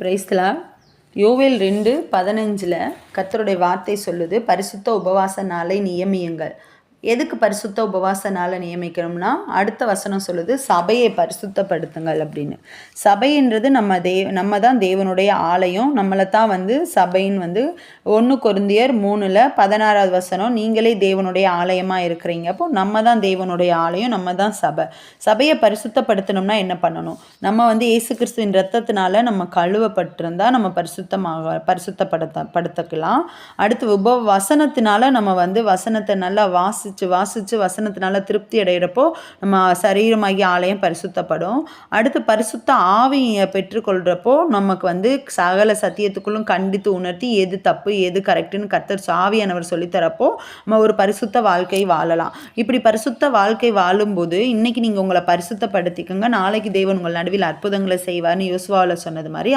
பிரைஸ்லா யோவேல் ரெண்டு பதினஞ்சில் கத்தருடைய வார்த்தை சொல்லுது பரிசுத்த உபவாச நாளை நியமியுங்கள். எதுக்கு பரிசுத்த உபவாச நாளை நியமிக்கணும்னா அடுத்த வசனம் சொல்லுது சபையை பரிசுத்தப்படுத்துங்கள் அப்படின்னு. சபைன்றது நம்ம தே நம்ம தான் தேவனுடைய ஆலயம். நம்மளை தான் வந்து சபைன்னு வந்து ஒன்று கொருந்தியர் மூணில் பதினாறாவது வசனம் நீங்களே தேவனுடைய ஆலயமாக இருக்கிறீங்க. அப்போ நம்ம தான் தேவனுடைய ஆலயம் நம்ம தான் சபை. சபையை பரிசுத்தப்படுத்தணும்னா என்ன பண்ணணும்? நம்ம வந்து இயேசு கிறிஸ்துவின் ரத்தத்தினால நம்ம கழுவப்பட்டிருந்தா நம்ம பரிசுத்தமாக பரிசுத்தப்படுத்த படுத்திக்கலாம். அடுத்து உப வசனத்தினால நம்ம வந்து வசனத்தை நல்லா வாசி வாசித்து வாசித்து வசனத்தினால திருப்தி அடைகிறப்போ நம்ம சரீரமாகி ஆலயம் பரிசுத்தப்படும். அடுத்து பரிசுத்த ஆவியை பெற்றுக்கொள்கிறப்போ நமக்கு வந்து சகல சத்தியத்துக்குள்ளும் கண்டித்து உணர்த்தி எது தப்பு எது கரெக்டுன்னு கத்தர் சாவியானவர் சொல்லித்தரப்போ நம்ம ஒரு பரிசுத்த வாழ்க்கை வாழலாம். இப்படி பரிசுத்த வாழ்க்கை வாழும்போது இன்னைக்கு நீங்கள் உங்களை பரிசுத்தப்படுத்திக்கோங்க. நாளைக்கு தேவன் உங்கள் நடுவில் அற்புதங்களை செய்வார்னு யோசுவாவில் சொன்னது மாதிரி